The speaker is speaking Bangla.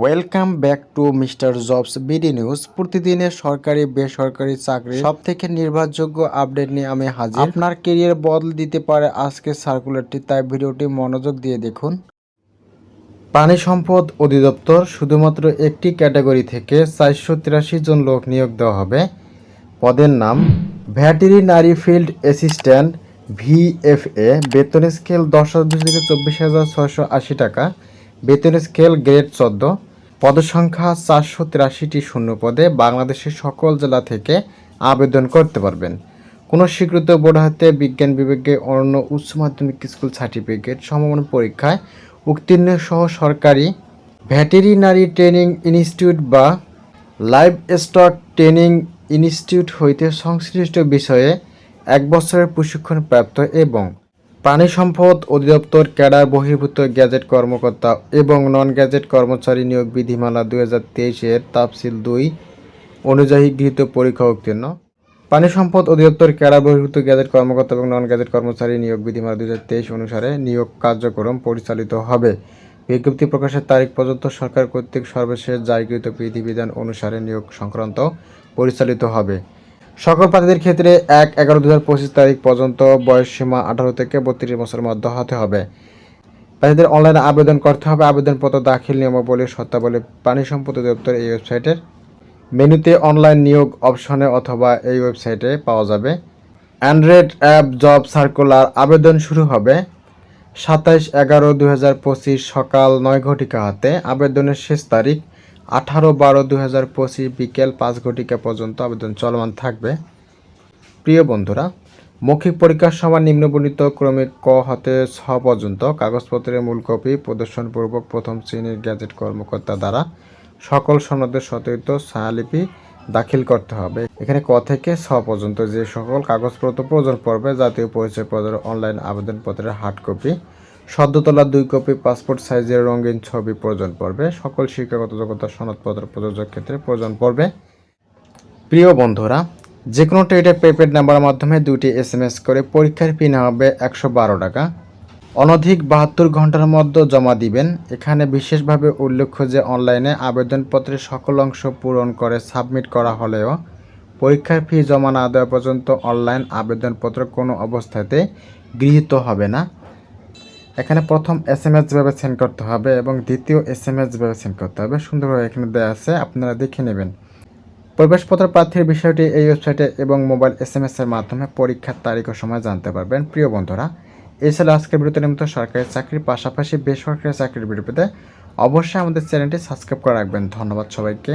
Welcome back to Mister Jobs BD News প্রতিদিনের সরকারি, বেসরকারি চাকরি সব থেকে নির্ভরযোগ্য আপডেট নিয়ে আমি হাজির। আপনার কেরিয়ার বদল দিতে পারে আজকে সার্কুলারটি তাই ভিডিওটি মনোযোগ দিয়ে দেখুন। পানি সম্পদ অধিদপ্তর শুধুমাত্র একটি ক্যাটাগরি থেকে চারশো তিরাশি জন লোক নিয়োগ দেওয়া হবে। পদের নাম ভ্যাটেরিনারি ফিল্ড অ্যাসিস্ট্যান্ট ভিএফএ বেতন স্কেল দশ হাজার থেকে চব্বিশ হাজার ছয়শো আশি টাকা। বেতন স্কেল গ্রেড চোদ্দ। পদসংখ্যা চারশো তিরাশিটি শূন্য পদে বাংলাদেশের সকল জেলা থেকে আবেদন করতে পারবেন। কোনো স্বীকৃত বোর্ড হাতে বিজ্ঞান বিভাগে অন্য উচ্চ মাধ্যমিক স্কুল সার্টিফিকেট সমমান পরীক্ষায় উত্তীর্ণ সহ সরকারি ভ্যাটেরিনারি ট্রেনিং ইনস্টিটিউট বা লাইভ স্টক ট্রেনিং ইনস্টিটিউট হইতে সংশ্লিষ্ট বিষয়ে এক বছরের প্রশিক্ষণ প্রাপ্ত এবং প্রাণী সম্পদ অধিদপ্তর, ক্যাডার, বহির্ভূত গ্যাজেট কর্মকর্তা এবং নন গ্যাজেট কর্মচারী নিয়োগ বিধিমালা দুই হাজার তেইশের তাফসিল দুই অনুযায়ী গৃহীত পরীক্ষা উত্তীর্ণ পানি সম্পদ অধিদপ্তর, ক্যাডার, বহির্ভূত গ্যাজেট কর্মকর্তা এবং নন গ্যাজেট কর্মচারী নিয়োগ বিধিমালা দুই হাজার তেইশ অনুসারে নিয়োগ কার্যক্রম পরিচালিত হবে। বিজ্ঞপ্তি প্রকাশের তারিখ পর্যন্ত সরকার কর্তৃক সর্বশেষ জারিকৃত বিধিবিধান অনুসারে নিয়োগ সংক্রান্ত পরিচালিত হবে। সকল প্রার্থীদের ক্ষেত্রে এক এগারো দু তারিখ পর্যন্ত বয়স সীমা আঠারো থেকে বত্রিশ বছরের মধ্যে হতে হবে। প্রার্থীদের অনলাইনে আবেদন করতে হবে। আবেদনপত্র দাখিল নিয়মাবলী, শর্তাবলী, পানি সম্পদ দপ্তর এই ওয়েবসাইটের মেনুতে অনলাইন নিয়োগ অপশনে অথবা এই ওয়েবসাইটে পাওয়া যাবে। অ্যান্ড্রয়েড অ্যাপ জব সার্কুলার আবেদন শুরু হবে সাতাইশ এগারো দু সকাল নয় ঘটিকা হাতে। আবেদনের শেষ তারিখ আঠারো বারো দু হাজার পঁচিশ বিকেল পাঁচ ঘটিকা পর্যন্ত আবেদন চলমান থাকবে। প্রিয় বন্ধুরা, মৌখিক পরীক্ষার সময় নিম্নবর্ণিত ক্রমিক ক হতে ছ পর্যন্ত কাগজপত্রের মূল কপি, প্রদর্শনপূর্বক প্রথম শ্রেণির গ্যাজেট কর্মকর্তা দ্বারা সকল সনদের সত্যায়িত ছায়ালিপি দাখিল করতে হবে। এখানে ক থেকে ছ পর্যন্ত যে সকল কাগজপত্র প্রয়োজন পড়বে, জাতীয় পরিচয়পত্রের অনলাইন আবেদনপত্রের হার্ড কপি সদ্য তোলা দুই কপি পাসপোর্ট সাইজের রঙিন ছবি প্রয়োজন পড়বে। সকল শিক্ষাগত যোগ্যতা সনদপত্র প্রযোজক ক্ষেত্রে প্রয়োজন পড়বে। প্রিয় বন্ধুরা যে কোনো টেটের প্রিপেড নাম্বারের মাধ্যমে দুটি এস এম এস করে পরীক্ষার ফি নেওয়া হবে একশো বারো টাকা। অনধিক বাহাত্তর ঘণ্টার মধ্যে জমা দিবেন। এখানে বিশেষভাবে উল্লেখ্য যে অনলাইনে আবেদনপত্রের সকল অংশ পূরণ করে সাবমিট করা হলেও পরীক্ষার ফি জমা না দেওয়া পর্যন্ত অনলাইন আবেদনপত্র কোনো অবস্থাতে গৃহীত হবে না। এখানে প্রথম এস এম এস যেভাবে সেন্ড করতে হবে এবং দ্বিতীয় এস এম এস যেভাবে সেন্ড করতে হবে, সুন্দরভাবে এখানে দেওয়া আছে, আপনারা দেখে নেবেন। প্রবেশপত্র প্রার্থীর বিষয়টি এই ওয়েবসাইটে এবং মোবাইল এস এম এস এর মাধ্যমে পরীক্ষার তারিখ ও সময় জানতে পারবেন, প্রিয় বন্ধুরা। এছাড়া আজকের ভিডিওতে নিয়মিত সরকারি চাকরির পাশাপাশি বেসরকারি চাকরির পেতে অবশ্যই আমাদের চ্যানেলটি সাবস্ক্রাইব করে রাখবেন। ধন্যবাদ সবাইকে।